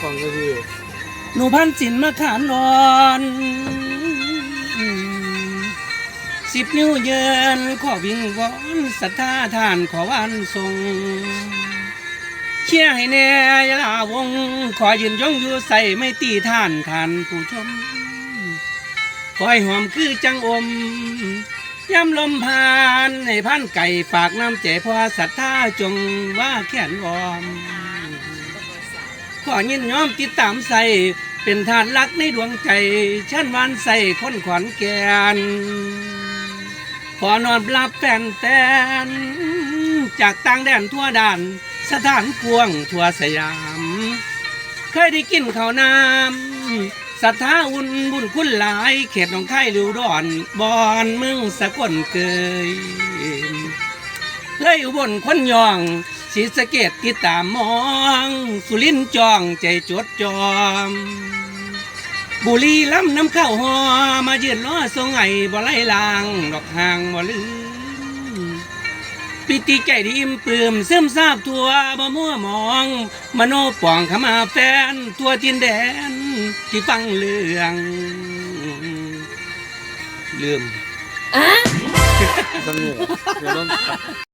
ฟังก็คือหนูพันจินมาขามนอนสิบนิ้วเยินขอวิงวอนศรัทธาท่านขอวันทรงเชี่ยให้แน่ยาลาวง ขอยืนย่องอยู่ใส่ไม่ตีท่านท่านผู้ชม คอยหอมคือจังอมย้ำลมพานให้พันไก่ฝากน้ำใจพอศรัทธาจงว่าแขนวอม ขอยินยอมติดตามใส่เป็นทานรักในดวงใจฉันวานใส่คนขวัญแกนขอนอนรับแฟนแตนจากต่างแดนทั่วด่าน สถานกวงทั่วสยาม เคยได้กินข้าวน้ำศรัทธาอุ่นบุญคุณหลาย เขตหนองคายริวดอนบอนเมืองสะกลเกยเลยอุบลคนยอง สีสะเกตติดตามมอง สุรินทร์จองใจจดจอม บุรีล้ำน้ำเข้าหอมายืนล้อทรงไงบ่ไล่ลาง ดอกหางบ่ลืมปิติใจดีอิ่มปลื้มซึมซาบทั่วบ่มัวมอง มโนป่องขมาแฟน ทั่วทินแดนที่ฟังเรื่องลืมสำเนียงเดี๋ยวต้อง